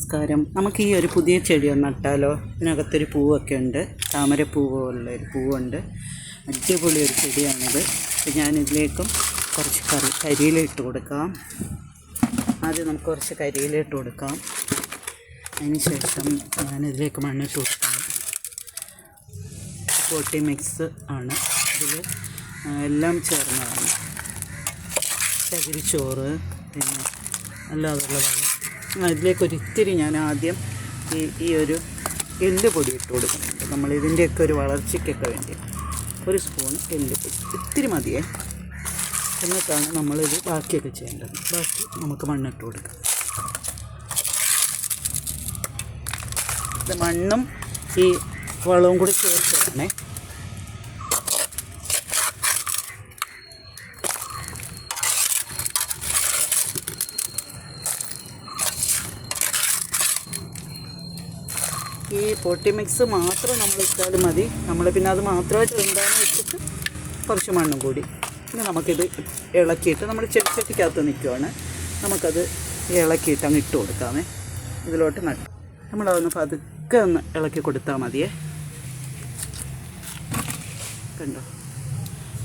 നമസ്കാരം. നമുക്ക് ഈ ഒരു പുതിയ ചെടി ഒന്ന് നട്ടാലോ? ഇതിനകത്തൊരു പൂവൊക്കെ ഉണ്ട്. താമരപ്പൂവ് പോലുള്ള ഒരു പൂവുണ്ട്. അടിപൊളി ഒരു ചെടിയാണിത്. അപ്പോൾ ഞാനിതിലേക്കും കുറച്ച് കറി കരിയിലിട്ട് കൊടുക്കാം. ആദ്യം നമുക്ക് കുറച്ച് കരിയിലിട്ട് കൊടുക്കാം. അതിന് ശേഷം ഞാനിതിലേക്ക് മണ്ണിട്ട് കൊടുക്കാം. പോട്ടി മിക്സ് ആണ്. ഇതിൽ എല്ലാം ചേർന്നതാണ്. ചകിരിച്ചോറ് പിന്നെ അല്ലാതുള്ള വെള്ളം. ഇതിലേക്ക് ഞാൻ ആദ്യം ഈ ഈ ഒരു എല്ല് പൊടി ഇട്ട് കൊടുക്കുന്നുണ്ട്. നമ്മൾ ഇതിന്റെയൊക്കെ ഒരു വളർച്ചയ്ക്കൊക്കെ വേണ്ടി ഒരു സ്പൂൺ എല്ല് പൊടി. ഇത്തിരി മതിയേ. എന്നിട്ടാണ് നമ്മളിത് ബാക്കിയൊക്കെ ചെയ്യേണ്ടത്. ബാക്കി നമുക്ക് മണ്ണിട്ട് കൊടുക്കാം. മണ്ണും ഈ വളവും കൂടി ചേർത്തിടണേ ഈ പൊട്ടി മിക്സ് മാത്രം നമ്മൾ ഇട്ടാലും മതി. നമ്മൾ പിന്നെ അത് മാത്രമായിട്ട് എന്താണെന്ന് വെച്ചിട്ട് കുറച്ച് മണ്ണും കൂടി. പിന്നെ നമുക്കിത് ഇളക്കിയിട്ട് നമ്മൾ ചെടിച്ചട്ടിക്കകത്ത് നിൽക്കുവാണ്. നമുക്കത് ഇളക്കിയിട്ട് അങ്ങ് ഇട്ട് കൊടുക്കാമേ. ഇതിലോട്ട് നട്ട് നമ്മളതൊന്ന് പതുക്കെ ഒന്ന് ഇളക്കി കൊടുത്താൽ മതിയേ. കണ്ടോ?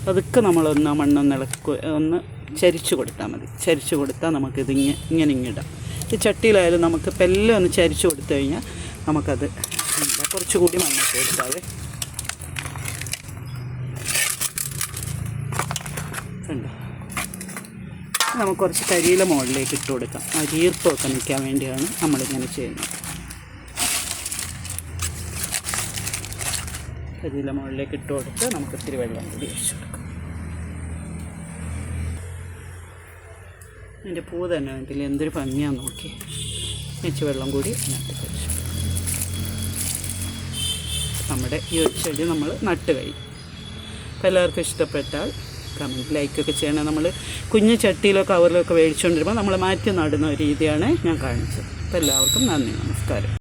പതുക്കെ നമ്മളൊന്ന് മണ്ണൊന്ന് ഇളക്കി ഒന്ന് ചരിച്ച് കൊടുത്താൽ മതി. ചരിച്ച് കൊടുത്താൽ നമുക്കിത് ഇങ്ങനെ ഇങ്ങനെ ഇങ്ങിടാം ഈ ചട്ടിയിലായാലും നമുക്ക് പെല്ലൊന്ന് ചരിച്ച് കൊടുത്തു കഴിഞ്ഞാൽ നമുക്കത് കുറച്ചുകൂടി മണ്ണ് ചേർക്കാവേ കണ്ടോ? നമുക്ക് കുറച്ച് കരിയില മുകളിലേക്ക് ഇട്ട് കൊടുക്കാം. ആ ഈർപ്പമൊക്കെ നിൽക്കാൻ വേണ്ടിയാണ് നമ്മളിങ്ങനെ ചെയ്യുന്നത്. കരിയില മുകളിലേക്ക് ഇട്ട് കൊടുത്ത് നമുക്ക് ഇത്തിരി വെള്ളം കൂടി ഒഴിച്ചു കൊടുക്കാം. എന്റെ പൂ തന്നെ എന്തൊരു ഭംഗിയാണെന്ന് നോക്കി വെച്ച് വെള്ളം കൂടി അതിനകത്ത് ഒഴിച്ചു നമ്മുടെ ഈ ഒരു ചെടി നമ്മൾ നട്ട് കഴിയും അപ്പോൾ എല്ലാവർക്കും ഇഷ്ടപ്പെട്ടാൽ കമന്റ് ലൈക്കൊക്കെ ചെയ്യണം. നമ്മൾ കുഞ്ഞു ചട്ടിയിലോ കവറിലോ മേടിച്ചുകൊണ്ടിരുമ്പോൾ നമ്മൾ മാറ്റി നടുന്ന ഒരു രീതിയാണ് ഞാൻ കാണിച്ചത്. അപ്പോൾ എല്ലാവർക്കും നന്ദി നമസ്കാരം.